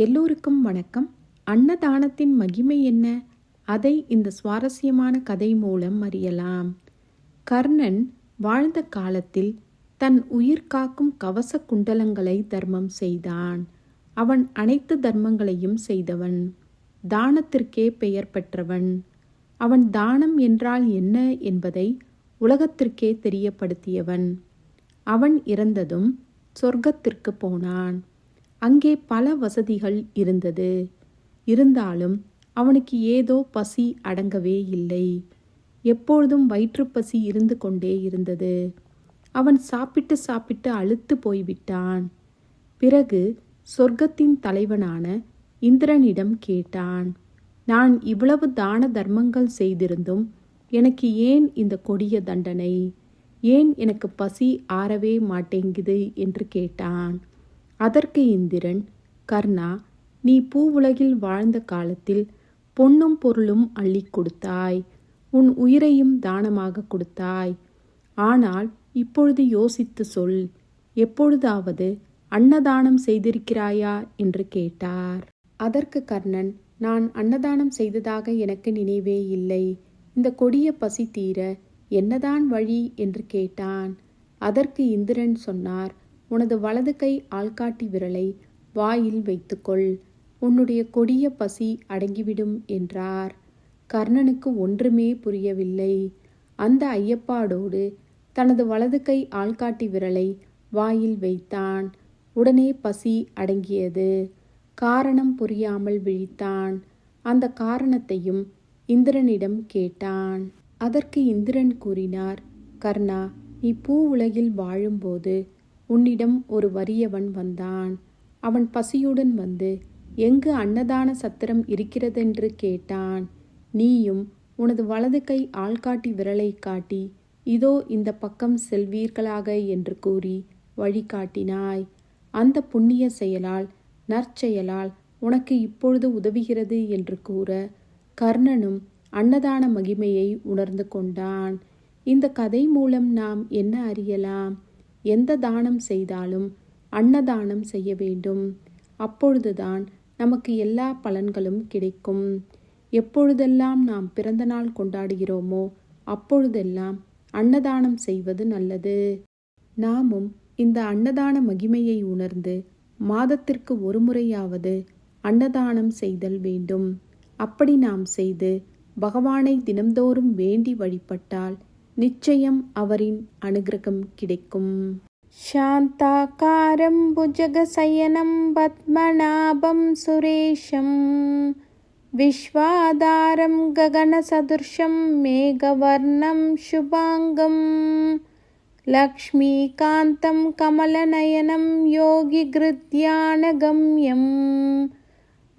எல்லோருக்கும் வணக்கம். அன்னதானத்தின் மகிமை என்ன? அதை இந்த சுவாரஸ்யமான கதை மூலம் அறியலாம். கர்ணன் வாழ்ந்த காலத்தில் தன் உயிர் காக்கும் கவச குண்டலங்களை தர்மம் செய்தான். அவன் அனைத்து தர்மங்களையும் செய்தவன். தானத்திற்கே பெயர் பெற்றவன். அவன் தானம் என்றால் என்ன என்பதை உலகத்திற்கே தெரியப்படுத்தியவன். அவன் இறந்ததும் சொர்க்கத்திற்கு போனான். அங்கே பல வசதிகள் இருந்தது. இருந்தாலும் அவனுக்கு ஏதோ பசி அடங்கவே இல்லை. எப்பொழுதும் வயிற்றுப்பசி இருந்து கொண்டே இருந்தது. அவன் சாப்பிட்டு சாப்பிட்டு அழுத்து போய்விட்டான். பிறகு சொர்க்கத்தின் தலைவனான இந்திரனிடம் கேட்டான் நான் இவ்வளவு தான தர்மங்கள் செய்திருந்தும் எனக்கு ஏன் இந்த கொடிய தண்டனை? ஏன் எனக்கு பசி ஆறவே மாட்டேங்குது? என்று கேட்டான். அதற்கு இந்திரன் கர்ணா நீ பூவுலகில் வாழ்ந்த காலத்தில் பொன்னும் பொருளும் அள்ளி கொடுத்தாய். உன் உயிரையும் தானமாக கொடுத்தாய். ஆனால் இப்பொழுது யோசித்து சொல் எப்பொழுதாவது அன்னதானம் செய்திருக்கிறாயா என்று கேட்டார். அதற்கு கர்ணன் நான் அன்னதானம் செய்ததாக எனக்கு நினைவே இல்லை. இந்த கொடிய பசி தீர என்னதான் வழி என்று கேட்டான். அதற்கு இந்திரன் சொன்னார் உனது வலது கை ஆள்காட்டி விரலை வாயில் வைத்துக்கொள். உன்னுடைய கொடிய பசி அடங்கிவிடும் என்றார். கர்ணனுக்கு ஒன்றுமே புரியவில்லை. அந்த ஐயப்பாடோடு தனது வலது கை ஆள்காட்டி விரலை வாயில் வைத்தான். உடனே பசி அடங்கியது. காரணம் புரியாமல் விழித்தான். அந்த காரணத்தையும் இந்திரனிடம் கேட்டான். அதற்கு இந்திரன் கூறினார் கர்ணா நீ பூ உலகில் வாழும்போது உன்னிடம் ஒரு வறியவன் வந்தான். அவன் பசியுடன் வந்து எங்கு அன்னதான சத்திரம் இருக்கிறதென்று கேட்டான். நீயும் உனது வலது கை ஆள்காட்டி விரலை காட்டி இதோ இந்த பக்கம் செல்வீர்களாக என்று கூறி வழிகாட்டினாய் அந்த புண்ணிய செயலால் நற்செயலால் உனக்கு இப்பொழுது உதவுகிறது என்று கூற கர்ணனும் அன்னதான மகிமையை உணர்ந்து கொண்டான். இந்த கதை மூலம் நாம் என்ன அறியலாம்? எந்த தானம் செய்தாலும் அன்னதானம் செய்ய வேண்டும். அப்பொழுதுதான் நமக்கு எல்லா பலன்களும் கிடைக்கும். எப்பொழுதெல்லாம் நாம் பிறந்த நாள் கொண்டாடுகிறோமோ அப்பொழுதெல்லாம் அன்னதானம் செய்வது நல்லது. நாமும் இந்த அன்னதான மகிமையை உணர்ந்து மாதத்திற்கு ஒரு முறையாவது அன்னதானம் செய்தல் வேண்டும். அப்படி நாம் செய்து பகவானை தினம்தோறும் வேண்டி வழிபட்டால் நிச்சயம் அவரின் அனுகிரகம் கிடைக்கும் शान्ताकारं भुजगशयनं पद्मनाभं सुरेशं विश्वाधारं गगनसदृशं मेघवर्णं शुभाङ्गं लक्ष्मीकान्तं कमलनयनं योगिगृध्यानगम्यं